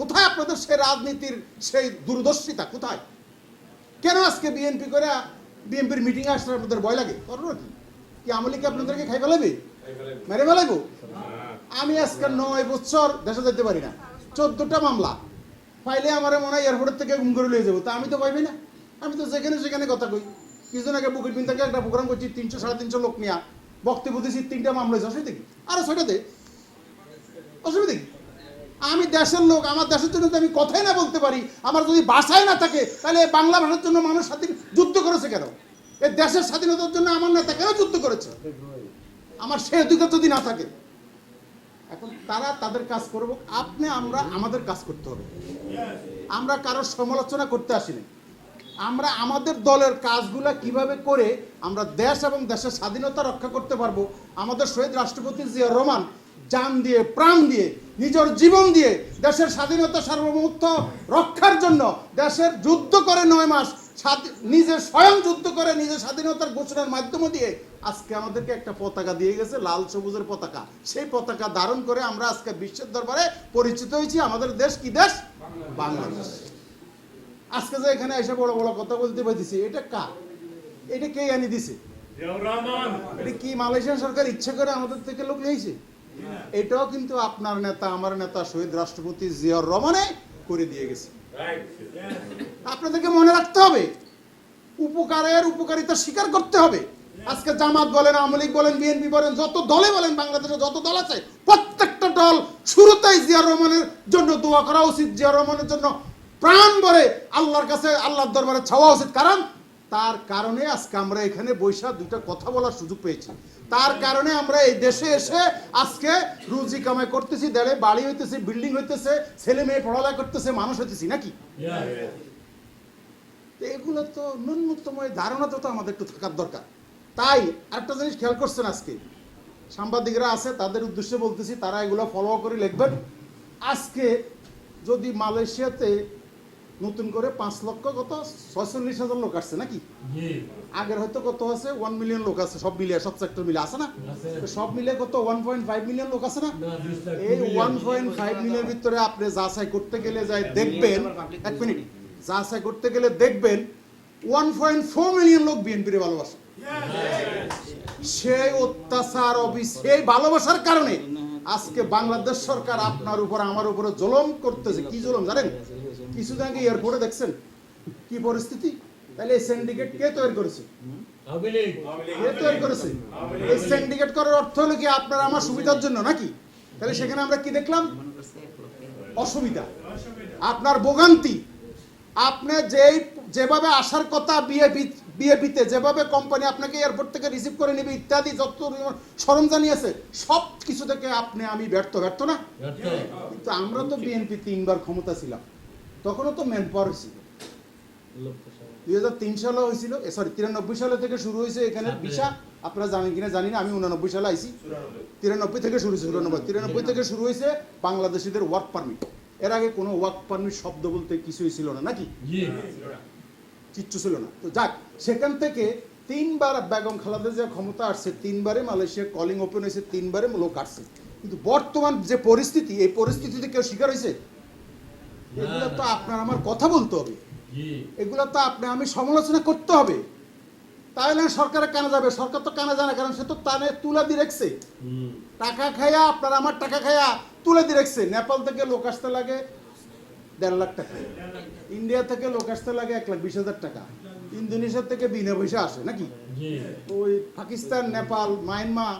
কোথায় আপনাদের সেই রাজনীতির সেই দূরদর্শিতা? কোথায়? কেন আজকে বিএনপি করে বিএনপির মিটিং আসলে আপনাদের ভয় লাগে? করো কি? কি আমলিকে আপনাদেরকে খাই ফেলাবে? মেরে ফেলাইবো? আমি আজকে নয় বছর দেশে যেতে পারি না। চোদ্দটা মামলা। ফাইলে আমার মনে হয় এয়ারপোর্টের থেকে ঘুম করে লিয়ে যাব। তা আমি তো পাইবি না। আমি তো যেখানে সেখানে কথা কই। কিছুদিন আগে বিন থেকে একটা প্রোগ্রাম করছি, তিনশো, সাড়ে তিনশো লোক নিয়ে। বক্তব্য দিয়েছি তিনটা মামলা হয়েছে। অসুবিধা কি? আরে ছয়টাতে? অসুবিধা কি? আমি দেশের লোক, আমার দেশের জন্য আমি কথাই না বলতে পারি, আমার যদি ভাষাই না থাকে, তাহলে বাংলা ভাষার জন্য মানুষ স্বাধীন যুদ্ধ করেছে কেন? এই দেশের স্বাধীনতার জন্য আমার নেতা কেন যুদ্ধ করেছে? আমার সে অধিকার যদি না থাকে, এখন তারা তাদের কাজ করব আপনি, আমরা, আমাদের কাজ করতে হবে। আমরা কারোর সমালোচনা করতে আসিনি। আমরা আমাদের দলের কাজগুলা কীভাবে করে আমরা দেশ এবং দেশের স্বাধীনতা রক্ষা করতে পারব? আমাদের শহীদ রাষ্ট্রপতি জিয়া রহমান জান দিয়ে প্রাণ দিয়ে নিজের জীবন দিয়ে দেশের স্বাধীনতা সার্বভৌমত্ব রক্ষার জন্য দেশের যুদ্ধ করে নয় মাস নিজে স্বয়ং যুদ্ধ করে নিজের স্বাধীনতার ঘোষণার মাধ্যম দিয়ে আজকে আমাদেরকে একটা পতাকা দিয়ে গেছে লাল সবুজের পতাকা। সেই পতাকা ধারণ করে আমরা আজকে বিশ্বের দরবারে পরিচিত হয়েছি আমাদের দেশ কি দেশ? বাংলাদেশ। আজকে যে এখানে এসে বড় বড় কথা বলতে পারতেছি এটা কার? এটা কে আনি দিছে? এটা কি মালয়েশিয়ান সরকার ইচ্ছে করে আমাদের থেকে লোক নিয়েছে? এটাও কিন্তু আপনার নেতা আমার নেতা শহীদ রাষ্ট্রপতি জিয়াউর রহমানে করে দিয়ে গেছে। আপনাদেরকে মনে রাখতে হবে উপকারের উপকারিতা স্বীকার করতে হবে। আজকে জামাত বলেন আওয়ামী লীগ বলেন বিএনপি বলেন যত দলে বলেন বাংলাদেশে যত দল আছে প্রত্যেকটা দল শুরুতেই জিয়া রহমানের জন্য দোয়া করা উচিত। জিয়া রহমানের জন্য প্রাণ ভরে আল্লাহর কাছে আল্লাহর দরবারে ছাওয়া উচিত। কারণ তার কারণে আজকে আমরা এখানে বৈশাখ দুইটা কথা বলার সুযোগ পেয়েছি। তার কারণে আমরা এই দেশে এসে আজকে রুজি কামাই করতেছি, দেড়ে বাড়ি হইতেছে, বিল্ডিং হইতেছে, ছেলে মেয়ে পড়ালেখা করতেছে, মানুষ হইতেছি, নাকি? এগুলো তো ন্যূনতম এই ধারণাটা তো আমাদের একটু থাকার দরকার। তাই একটা জিনিস খেয়াল করছেন আজকে। সাংবাদিকরা আছে, তাদের উদ্দেশ্যে বলতেছি, তারা এগুলো ফলো করে লিখবেন। আজকে যদি মালয়েশিয়াতে নতুন করে পাঁচ লক্ষ কত? ছয়চল্লিশ হাজার লোক আসছে নাকি? আগের হয়তো কত আছে? ওয়ান মিলিয়ন লোক আছে সব মিলিয়ে সব সেক্টর মিলে আছে না? সব মিলে কত? ওয়ান পয়েন্ট ফাইভ মিলিয়ন লোক আছে না? এই ওয়ান পয়েন্ট ফাইভ মিলিয়ন ভিতরে আপনি যাচাই করতে গেলে যাই দেখবেন এক মিনিট যাচাই করতে গেলে দেখবেন ওয়ান পয়েন্ট ফোর মিলিয়ন লোক বিএনপির ভালোবাসে। সেই অত্যাচার অবি সেই ভালোবাসার কারণে আজকে বাংলাদেশ সরকার আপনার উপর আমার উপরে জলম করতেছে। কি জলম জানেন? কিছুদিন আগে এয়ারপোর্টে দেখছেন? কি পরিস্থিতি? তাহলে এই সিন্ডিকেট কে তৈরি করেছে? কে তৈরি করেছে? এই সিন্ডিকেট করার অর্থ হলো কি আপনার আমার সুবিধার জন্য নাকি? তাহলে সেখানে আমরা কি দেখলাম? অসুবিধা। আপনার ভোগান্তি। আপনি যেই যেভাবে আসার কথা বিএপি বিএপিতে যেভাবে কোম্পানি আপনাকে এয়ারপোর্ট থেকে রিসিভ করে নেবে ইত্যাদি যত সরঞ্জাম নিয়েছে সব কিছু থেকে আপনি আমি ব্যর্থ ব্যর্থ না? কিন্তু আমরা তো বিএনপি তিনবার ক্ষমতা ছিলাম। তখনও তো ম্যান পাওয়ার ছিল দুই হাজার তিন সালে হয়েছিল সরি তিরানব্বই সালে থেকে শুরু হয়েছে এখানে ভিসা। আপনারা জানেন কিনা জানি না আমি উনানব্বই সালে আইছি। তিরানব্বই থেকে শুরু হয়েছে চুরানব্বই তিরানব্বই থেকে শুরু হয়েছে বাংলাদেশিদের ওয়ার্ক পারমিট এর আগে কোনো ওয়ার্ক পারমিট শব্দ বলতে কিছুই ছিল না নাকি? কিচ্ছু ছিল না। তো যাক সেখান থেকে তিনবার বেগম খালেদা যে ক্ষমতা আসছে তিনবারে মালয়েশিয়া কলিং ওপেন হয়েছে তিনবারে লোক আসছে। কিন্তু বর্তমান যে পরিস্থিতি এই পরিস্থিতিতে কেউ শিকার হয়েছে? এগুলো তো আপনার আমার কথা বলতে হবে। এগুলো তো আপনি আমি সমালোচনা করতে হবে। তাহলে সরকারে কেন যাবে? সরকার তো কেন জানে? কারণ সে তো তানে তুলে দিয়ে রাখছে। টাকা খায়া আপনার আমার টাকা খায়া তুলে দিয়ে রাখছে। নেপাল থেকে লোক আসতে লাগে দেড় লাখ টাকা। ইন্ডিয়া থেকে লোক আসতে লাগে এক লাখ বিশ হাজার টাকা। ইন্দোনেশিয়া থেকে বিনা পয়সা আসে নাকি? ওই পাকিস্তান নেপাল মায়ানমার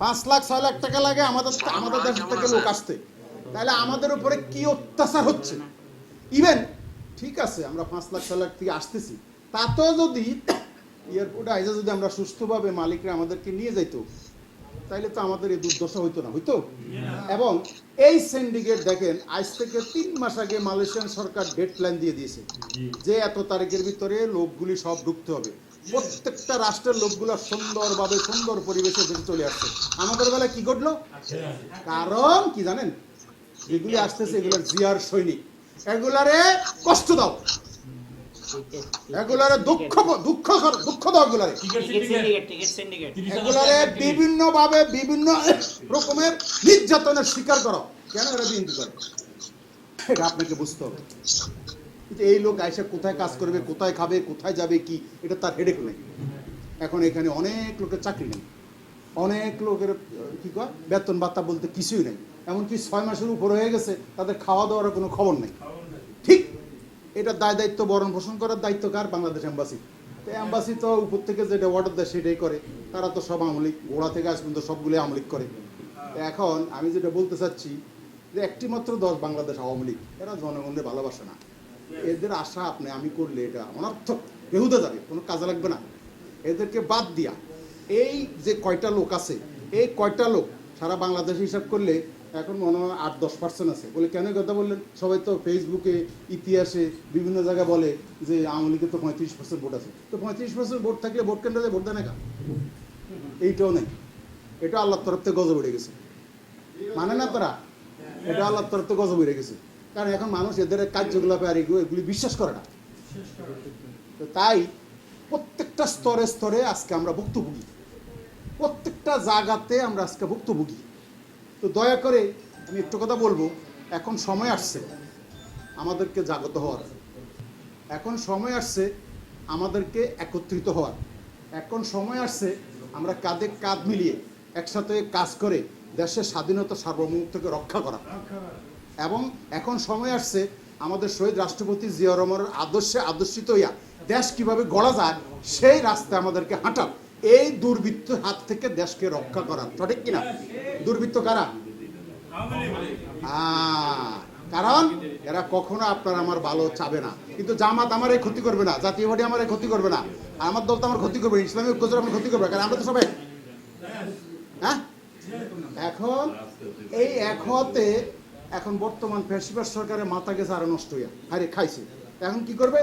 পাঁচ লাখ ছয় লাখ টাকা লাগে আমাদের আমাদের দেশ থেকে লোক আসতে। তাহলে আমাদের উপরে কি অত্যাচার হচ্ছে? ইভেন ঠিক আছে আমরা পাঁচ লাখ ছয় লাখ থেকে আসতেছি। তাতেও যদি এয়ারপোর্টে আইসা যদি আমরা সুস্থভাবে মালিকরা আমাদেরকে নিয়ে যাইতো তাইলে তো আমাদের এই দুর্দশা হইতো না হইতো? এবং এই সিন্ডিকেট দেখেন আজ থেকে তিন মাস আগে মালয়েশিয়ান সরকার ডেড প্ল্যান দিয়ে দিয়েছে যে এত তারিখের ভিতরে লোকগুলি সব ঢুকতে হবে। প্রত্যেকটা রাষ্ট্রের লোকগুলো সুন্দরভাবে সুন্দর পরিবেশে চলে আসছে। আমাদের বেলা কি ঘটলো? কারণ কি জানেন? যেগুলি আসতেছে এগুলোর জিয়ার সৈনিক। এগুলারে কষ্ট দাও। এগুলারে দুঃখ দুঃখ দুঃখ দাও এগুলারে। এগুলারে বিভিন্ন ভাবে বিভিন্ন রকমের নির্যাতনের শিকার করো। কেন এরা করে? এটা আপনাকে বুঝতে হবে। এই লোক আইসা কোথায় কাজ করবে, কোথায় খাবে, কোথায় যাবে, কি, এটা তার হেডেক নেই। এখন এখানে অনেক লোকের চাকরি নেই। অনেক লোকের, কি কয়, বেতন ভাতা বলতে কিছুই নেই। এমনকি ছয় মাসের উপর হয়ে গেছে, তাদের খাওয়া দাওয়ার কোনো খবর নেই। ঠিক এটা দায় দায়িত্ব বরণ পোষণ করার দায়িত্ব কার? বাংলাদেশ এম্বাসি। তো এম্বাসি তো উপর থেকে যেটা অর্ডার দেয় সেটাই করে। তারা তো সব আমলিক গোড়া থেকে আজ পর্যন্ত সবগুলোই আমলিক করে। এখন আমি যেটা বলতে চাচ্ছি যে একটি মাত্র দশ বাংলাদেশ আওয়ামী লীগ, এরা জনগণের ভালোবাসে না। এদের আশা আপনি, আমি করলে এটা অনর্থক, বেহুদা যাবে, কোনো কাজে লাগবে না। এদেরকে বাদ দিয়া, এই যে কয়টা লোক আছে, এই কয়টা লোক সারা বাংলাদেশ হিসাব করলে এখন মনে হয় আট, দশ পার্সেন্ট আছে। বলে কেন কথা বললেন? সবাই তো ফেসবুকে ইতিহাসে বিভিন্ন জায়গায় বলে যে আওয়ামী লীগের তো পঁয়ত্রিশ পার্সেন্ট ভোট আছে। তো পঁয়ত্রিশ পার্সেন্ট ভোট থাকলে ভোট কেন্দ্রে ভোট দেয় না এইটাও নেই। এটা আল্লাহর তরফ থেকে গজব উঠে গেছে। মানে না তারা? এটা আল্লাহর তরফ থেকে গজব উঠে গেছে। কারণ এখন মানুষ এদের কার্যকলাপে আর এগুলো এগুলি বিশ্বাস করে না। তো তাই প্রত্যেকটা স্তরে স্তরে আজকে আমরা ভুক্তভোগী। প্রত্যেকটা জায়গাতে আমরা আজকে ভুক্তভোগী। তো দয়া করে আমি একটু কথা বলব। এখন সময় আসছে। আমাদেরকে জাগত হওয়ার। এখন সময় আসছে আমাদেরকে একত্রিত হওয়ার। এখন সময় আসছে আমরা কাঁধে কাঁধ মিলিয়ে একসাথে কাজ করে দেশের স্বাধীনতা সার্বভৌমত্বকে রক্ষা করা। এবং এখন সময় আসছে আমাদের শহীদ রাষ্ট্রপতি জিয়া রহমানের আদর্শে আদর্শিত হইয়া দেশ কীভাবে গড়া যায়, সেই রাস্তায় আমাদেরকে হাঁটা এই দুর্বৃত্ত হাত থেকে দেশকে রক্ষা করা। সঠিক কিনা? দুর্বৃত্ত কারা? কারণ এরা কখনো আপনার আমার ভালো চাবে না। কিন্তু জামাত আমার এই ক্ষতি করবে না জাতীয় পার্টি আমার এই ক্ষতি করবে না আর আমার দল তো আমার ক্ষতি করবে না, ইসলামী ঐক্যজোট আমার ক্ষতি করবে কারণ আমরা তো সবাই হ্যাঁ? এখন এই এক হতে এখন বর্তমান ফ্যাসিবাস সরকারের মাথা গেছে আরও নষ্ট হইয়া। আরে খাইছে। এখন কি করবে?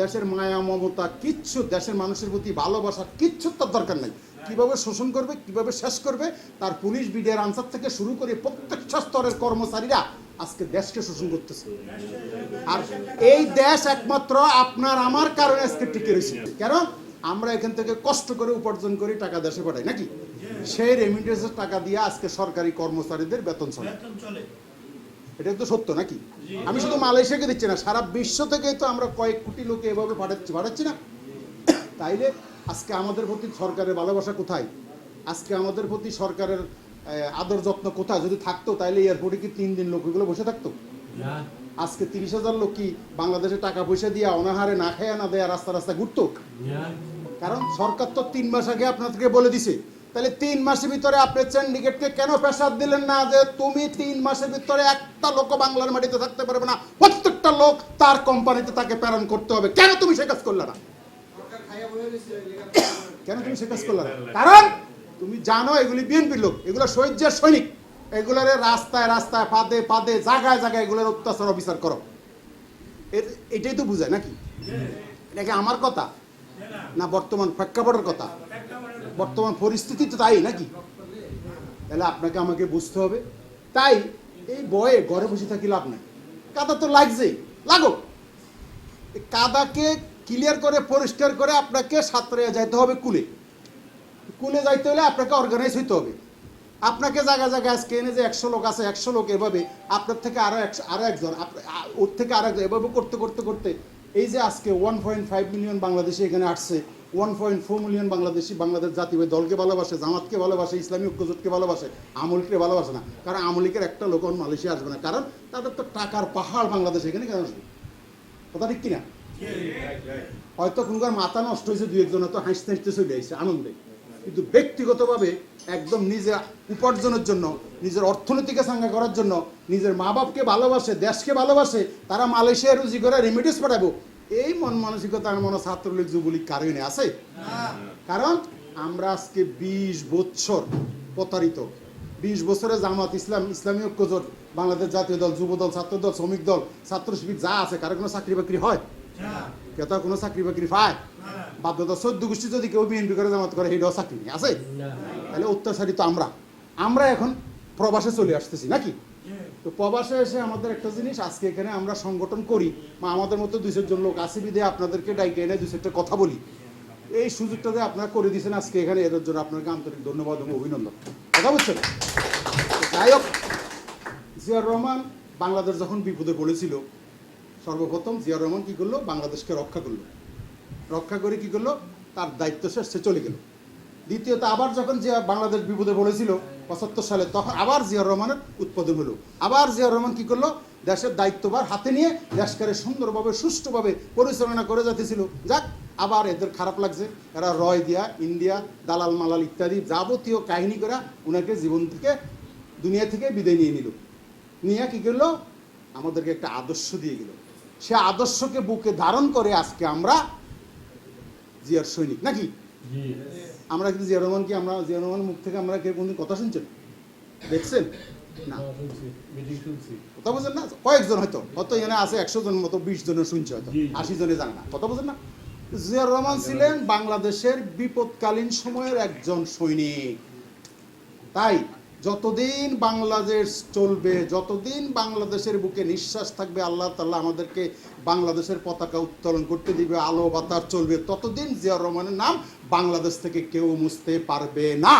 দেশের মায়া মমতা কিচ্ছু দেশের মানুষের প্রতি ভালোবাসা কিচ্ছু তার দরকার নাই। কীভাবে শোষণ করবে, কীভাবে শেষ করবে, তার পুলিশ বিডিআর আনসার থেকে শুরু করে প্রত্যেকটা স্তরের কর্মচারীরা আজকে দেশকে শোষণ করতেছে। আর এই দেশ একমাত্র আপনার, আমার কারণে আজকে টিকে রয়েছে। কেন? আমরা এখান থেকে কষ্ট করে উপার্জন করি টাকা দেশে পাঠাই, নাকি? সেই রেমিটেন্সের টাকা দিয়ে আজকে সরকারি কর্মচারীদের বেতন চলে। এটা তো সত্য নাকি? আমি শুধু মালয়েশিয়াকে দিচ্ছি না, সারা বিশ্ব থেকে তো আমরা কয়েক কোটি লোকে এভাবে পাঠাচ্ছি পাঠাচ্ছি না। তাইলে আজকে আমাদের প্রতি সরকারের ভালোবাসা কোথায়? আজকে আমাদের প্রতি সরকারের আদর যত্ন কোথায়? যদি থাকতো তাইলে এয়ারপোর্টে কি তিন দিন লোক এগুলো বসে থাকতো? আজকে তিরিশ হাজার লোক কি বাংলাদেশে টাকা পয়সা দিয়ে অনাহারে না খায়া না দেয়া রাস্তা রাস্তা ঘুরতো? কারণ সরকার তো তিন মাস আগে আপনাদেরকে বলে দিছে তাহলে তিন মাসের ভিতরে আপনি সিন্ডিকেটকে কেন প্রেসার দিলেন না যে তুমি তিন মাসের ভিতরে একটা লোক বাংলার মাটিতে থাকতে পারবে না? প্রত্যেকটা লোক তার কোম্পানিতে তাকে প্রেরণ করতে হবে। কেন তুমি সে কাজ করলে না? কেন তুমি সে কাজ কারণ তুমি জানো এগুলি বিএনপির লোক, এগুলো শহীদের সৈনিক। এগুলোর রাস্তায় রাস্তায় পাদে পাদে জায়গায় জায়গায় এগুলোর অত্যাচার, অবিচার করো। এটাই তো বুঝায় নাকি? এটা আমার কথা? না বর্তমান প্রেক্ষাপটের কথা? বর্তমান পরিস্থিতি তো তাই নাকি? তাহলে আপনাকে আমাকে বুঝতে হবে। তাই এই বয়ে ঘরে বসে থাকি লাভ নাই। কাদা তো লাগছে লাগো। কাদাকে ক্লিয়ার করে, পরিষ্কার করে আপনাকে সাঁতরে যাইতে হবে কুলে। কুলে যাইতে হলে আপনাকে অর্গানাইজ হইতে হবে। আপনাকে জায়গা জায়গায় আজকে এনে যে একশো লোক আছে, একশো লোক এভাবে আপনার থেকে আরও একশো আরও একজন ওর থেকে আরও একজন এভাবে করতে করতে করতে এই যে আজকে one point five million Bangladeshi এখানে আসছে one point four million Bangladeshi, Bangladesh জাতীয় দলকে ভালোবাসে, জামাতকে ভালোবাসে, ইসলামী ঐক্যজোটকে ভালোবাসে, আমলকে ভালোবাসে না। কারণ আমলিকের একটা লোক মালয়েশিয়া আসবে না। কারণ তাদের তো টাকার পাহাড় বাংলাদেশ এখানে কেন আসবে? কথা ঠিক কিনা? হয়তো কোনকার মাথা নষ্ট হয়েছে দুই একজন, হয়তো হাসতে হাসতে চলে আসছে, আনন্দে। কিন্তু ব্যক্তিগতভাবে একদম নিজের উপার্জনের জন্য, নিজের অর্থনীতিকে সাঙ্গা করার জন্য, নিজের মা বাপকে ভালোবাসে, দেশকে ভালোবাসে, তারা মালয়েশিয়া রুজি করে রেমিডিস পাঠাবো। এই মন মানসিকতার মনে ছাত্রলীগ, যুবলীগ কারণে আছে? কারণ আমরা আজকে বিশ বছর প্রতারিত। বিশ বছরে জামাত, ইসলাম, ইসলামী ঐক্যজোট, বাংলাদেশ জাতীয় দল, যুব দল ছাত্র দল শ্রমিক দল ছাত্র শিবির যা আছে, কারও কোনো চাকরি বাকরি হয়? কেউ তার কোনো চাকরি বাকরি পায়। বাধ্যতা চোদ্দ গোষ্ঠী যদি কেউ বিএনপি করে জামাত করে সেটাও চাকরি নেই আছে? তাহলে অত্যাচারিত আমরা। আমরা এখন প্রবাসে চলে আসতেছি নাকি? তো প্রবাসে এসে আমাদের একটা জিনিস আজকে এখানে আমরা সংগঠন করি। বা আমাদের মতো দুই চারজন লোক আছে বিদে আপনাদেরকে ডাইকে এনে দুই চারটা কথা বলি। এই সুযোগটা যে আপনারা করে দিয়েছেন আজকে এখানে এর জন্য আপনাকে আন্তরিক ধন্যবাদ এবং অভিনন্দন। কথা বুঝছেন? যাই হোক জিয়াউর রহমান বাংলাদেশ যখন বিপদে পড়েছিল সর্বপ্রথম জিয়াউর রহমান কী করল? বাংলাদেশকে রক্ষা করল। রক্ষা করে কি করল? তার দায়িত্ব শেষ, সে চলে গেল। দ্বিতীয়ত আবার যখন জিয়া বাংলাদেশ বিপদে পড়েছিল পঁচাত্তর সালে, তখন আবার জিয়াউর রহমানের উৎপাদন হলো। আবার জিয়াউর রহমান কী করল? দেশের দায়িত্বভার হাতে নিয়ে দেশকে সুন্দরভাবে, সুষ্ঠুভাবে পরিচালনা করে যাতেছিল যাক, আবার এদের খারাপ লাগছে। এরা রয় দিয়া, ইন্ডিয়া, দালাল মালাল ইত্যাদি যাবতীয় কাহিনী করা ওনাকে জীবন থেকে, দুনিয়া থেকে বিদায় নিয়ে নিল। নিয়ে কী করল? আমাদেরকে একটা আদর্শ দিয়ে গেল। সে আদর্শকে বুকে ধারণ করে আজকে আমরা জিয়ার সৈনিক। নাকি? আমরা কিন্তু জিয়া রহমান কি আমরা জিয়া রহমানের মুখ থেকে আমরা কেউ কোনদিন কথা শুনছেন? দেখছেন? না। কথা বোঝেন না? কয়েকজন হয়তো। হয়তো এখানে আছে একশো জন মতো বিশ জনের শুনছে হয়তো। আশি জনে জানে না। কথা বোঝেন না? জিয়া রহমান ছিলেন বাংলাদেশের বিপদকালীন সময়ের একজন সৈনিক। তাই যতদিন বাংলাদেশ চলবে, যতদিন বাংলাদেশের বুকে নিঃশ্বাস থাকবে, আল্লাহ তাল্লাহ আমাদেরকে বাংলাদেশের পতাকা উত্তোলন করতে দিবে, আলো বাতাস চলবে। ততদিন জিয়া রহমানের নাম বাংলাদেশ থেকে কেউ মুছতে পারবে না।